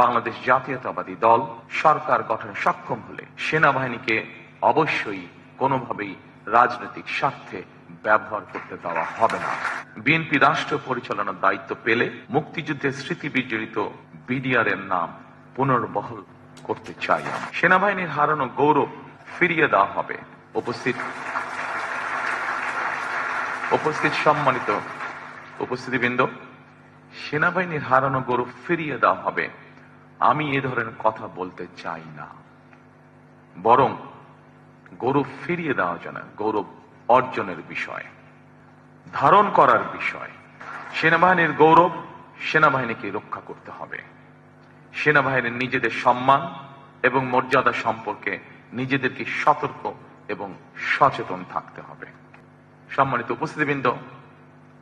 বাংলাদেশ জাতীয়তাবাদী দল সরকার গঠনে সক্ষম হলে সেনাবাহিনীকে অবশ্যই কোনোভাবেই রাজনৈতিক স্বার্থে ব্যবহার করতে দেওয়া হবে না। বিএনপি রাষ্ট্র পরিচালনার দায়িত্ব পেলে মুক্তিযুদ্ধের স্মৃতি বিজড়িত বিডিআর এর নাম পুনর্বহল করতে চাই সেনাবাহিনীর হারানো গৌরব ফিরিয়ে দেওয়া হবে। উপস্থিত উপস্থিত সম্মানিত উপস্থিতিবৃন্দ, সেনাবাহিনীর হারানো গৌরব ফিরিয়ে দেওয়া হবে। আমি এ ধরনের কথা বলতে চাই না। বরং গৌরব ফিরিয়ে দেওয়া যায় গৌরব অর্জনের বিষয়, ধারণ করার বিষয়। সেনাবাহিনীর গৌরব সেনাবাহিনীকে রক্ষা করতে হবে। সেনাবাহিনীর নিজেদের সম্মান এবং মর্যাদা সম্পর্কে নিজেদেরকে সতর্ক এবং সচেতন থাকতে হবে। সম্মানিত উপস্থিতিবৃন্দ,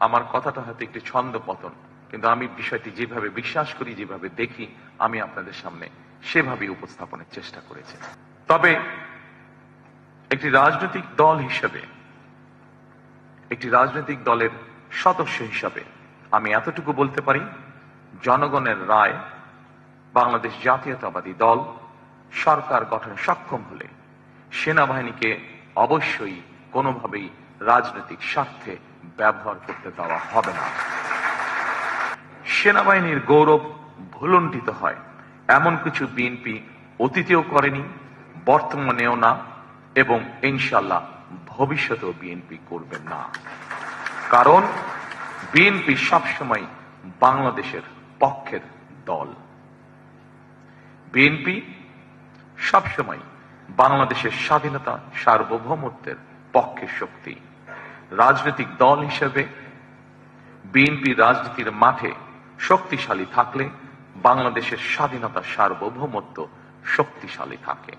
আমার কথাটা হয়তো একটি ছন্দ পতন। কিন্তু আমি বিষয়টি যেভাবে বিশ্বাস করি, যেভাবে দেখি, আমি আপনাদের সামনে সেভাবেই উপস্থাপনের চেষ্টা করেছি। তবে একটি রাজনৈতিক দল হিসেবে, একটি রাজনৈতিক দলের সদস্য হিসাবে আমি এতটুকু বলতে পারি, জনগণের রায়, বাংলাদেশ জাতীয়তাবাদী দল, সরকার গঠনে সক্ষম হলে সেনাবাহিনীকে অবশ্যই কোনোভাবেই রাজনৈতিক স্বার্থে ব্যবহার করতে দেওয়া হবে না। সেনাবাহিনীর গৌরব ভুলণ্ঠিত হয়। এমন কিছু বিএনপি অতীতেও করেনি, বর্তমানেও না এবং ইনশাল্লাহ ভবিষ্যতেও বিএনপি করবে না। কারণ বিএনপি সবসময় বাংলাদেশের পক্ষের দল। বিএনপি সবসময় বাংলাদেশের স্বাধীনতা সার্বভৌমত্বের পক্ষের শক্তি। রাজনৈতিক দল হিসেবে বিএনপি রাজনীতির মাঠে শক্তিশালী থাকলে বাংলাদেশের স্বাধীনতা সার্বভৌমত্ব শক্তিশালী থাকে।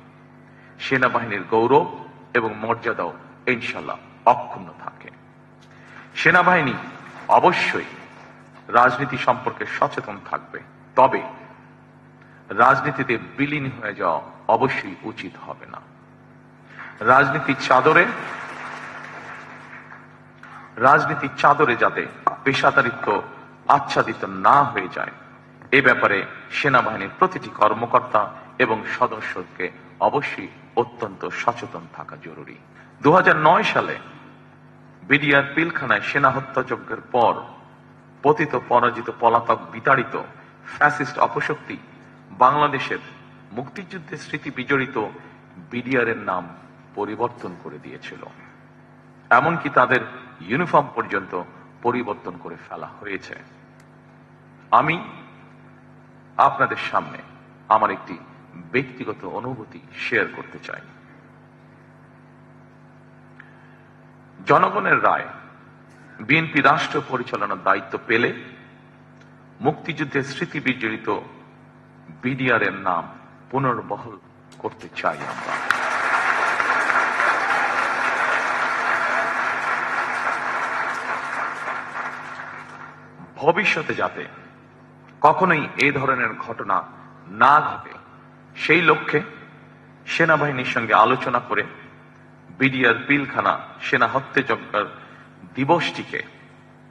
সেনাবাহিনীর গৌরব এবং মর্যাদাও ইনশাল্লাহ অক্ষুণ্ণ থাকে। সেনাবাহিনী অবশ্যই রাজনীতি সম্পর্কে সচেতন থাকবে, তবে রাজনীতিতে বিলীন হয়ে যাওয়া অবশ্যই উচিত হবে না। রাজনীতির চাদরে রাজনীতির চাদরে যাতে পেশাদারিত্ব আচ্ছাদিত না হয়ে যায়। এ ব্যাপারে সেনাবাহিনীর প্রতিটি কর্মকর্তা এবং সদস্যকে অবশ্যই অত্যন্ত সচেতন থাকা জরুরি। দু সালে বিডিআর পিলখানায় সেনা হত্যাযজ্ঞের পর পতিত পরাজিত পলাতক বিতাড়িত ফ্যাসিস্ট অপশক্তি বাংলাদেশের মুক্তিযুদ্ধের স্মৃতি বিজড়িত বিডিআর এর নাম পরিবর্তন করে দিয়েছিল। এমনকি তাদের ইউনিফর্ম পর্যন্ত পরিবর্তন করে ফেলা হয়েছে। আমি আপনাদের সামনে আমার একটি ব্যক্তিগত অনুভূতি শেয়ার করতে চাই। জনগণের রায় বিএনপি রাষ্ট্র পরিচালনার দায়িত্ব পেলে মুক্তিযুদ্ধের স্মৃতি বিজড়িত বিডিআর এর নাম পুনর্বহল করতে চাই আমরা। ভবিষ্যতে যাতে কখনোই এই ধরনের ঘটনা না ঘটে। সেই লক্ষ্যে সেনাবাহিনীর সঙ্গে আলোচনা করে বিডিআর পিলখানা সেনা হত্যাযজ্ঞের দিবসটিকে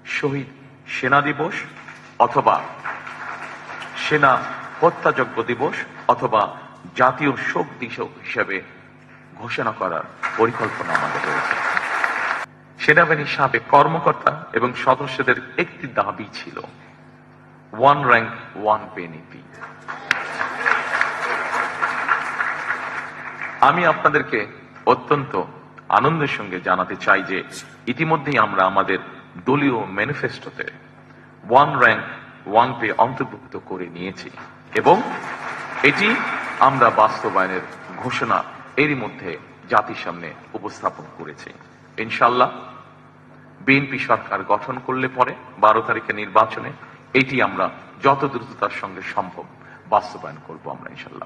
শহীদ সেনা দিবস অথবা সেনা হত্যাযজ্ঞ দিবস অথবা জাতীয় শোক দিবস হিসেবে ঘোষণা করার পরিকল্পনা আমাদের রয়েছে। সেনাবাহিনীর সাবেক কর্মকর্তা এবং সদস্যদের একটি দাবি ছিল। ওয়ান র্যাঙ্ক ওয়ান পে নীতি আমি আপনাদেরকে অত্যন্ত আনন্দের সঙ্গে জানাতে চাই যে ইতিমধ্যেই আমরা আমাদের দলীয় ম্যানিফেস্টোতে ওয়ান র্যাঙ্ক ওয়ান পে অন্তর্ভুক্ত করে নিয়েছি এবং এটি আমরা বাস্তবায়নের ঘোষণা এরই মধ্যে জাতির সামনে উপস্থাপন করেছি। ইনশাল্লাহ বিএনপি সরকার গঠন করলে পরে বারো তারিখে নির্বাচনে, এটি আমরা যত দ্রুততার সঙ্গে সম্ভব বাস্তবায়ন করব আমরা, ইনশাল্লাহ।